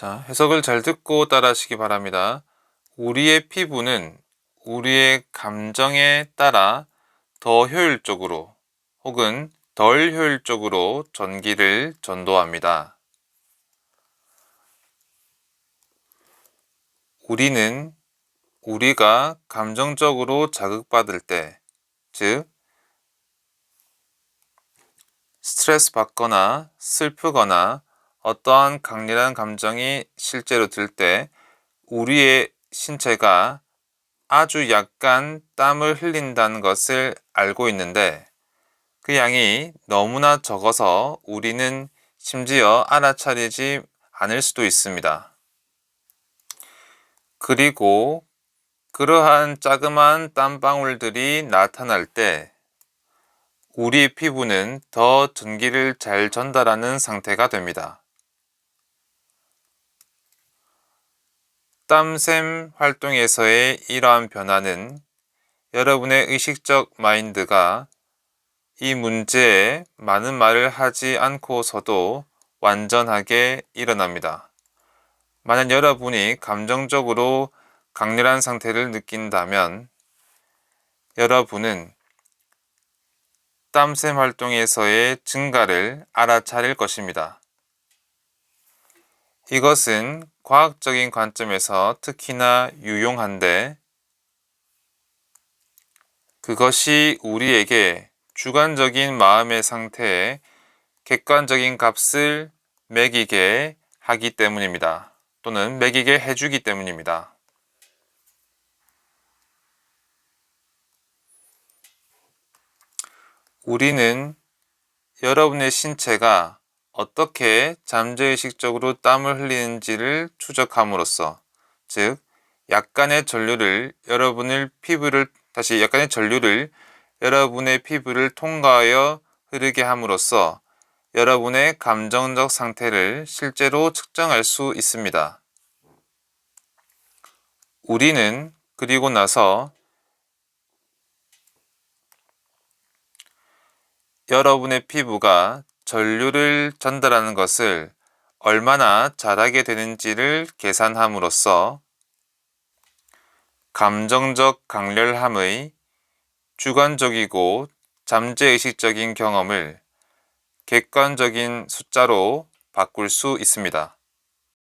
자, 해석을 잘 듣고 따라하시기 바랍니다. 우리의 피부는 우리의 감정에 따라 더 효율적으로 혹은 덜 효율적으로 전기를 전도합니다. 우리는 우리가 감정적으로 자극받을 때, 즉, 스트레스 받거나 슬프거나 어떠한 강렬한 감정이 실제로 들 때 우리의 신체가 아주 약간 땀을 흘린다는 것을 알고 있는데 그 양이 너무나 적어서 우리는 심지어 알아차리지 않을 수도 있습니다. 그리고 그러한 자그마한 땀방울들이 나타날 때 우리 피부는 더 전기를 잘 전달하는 상태가 됩니다. 땀샘 활동에서의 이러한 변화는 여러분의 의식적 마인드가 이 문제에 많은 말을 하지 않고서도 완전하게 일어납니다. 만약 여러분이 감정적으로 강렬한 상태를 느낀다면 여러분은 땀샘 활동에서의 증가를 알아차릴 것입니다. 이것은 과학적인 관점에서 특히나 유용한데 그것이 우리에게 주관적인 마음의 상태에 객관적인 값을 매기게 하기 때문입니다. 또는 매기게 해주기 때문입니다. 우리는 여러분의 신체가 어떻게 잠재의식적으로 땀을 흘리는지를 추적함으로써 즉 약간의 전류를 여러분의 피부를 다시 약간의 전류를 여러분의 피부를 통과하여 흐르게 함으로써 여러분의 감정적 상태를 실제로 측정할 수 있습니다. 우리는 그리고 나서 여러분의 피부가 전류를 전달하는 것을 얼마나 잘하게 되는지를 계산함으로써 감정적 강렬함의 주관적이고 잠재의식적인 경험을 객관적인 숫자로 바꿀 수 있습니다.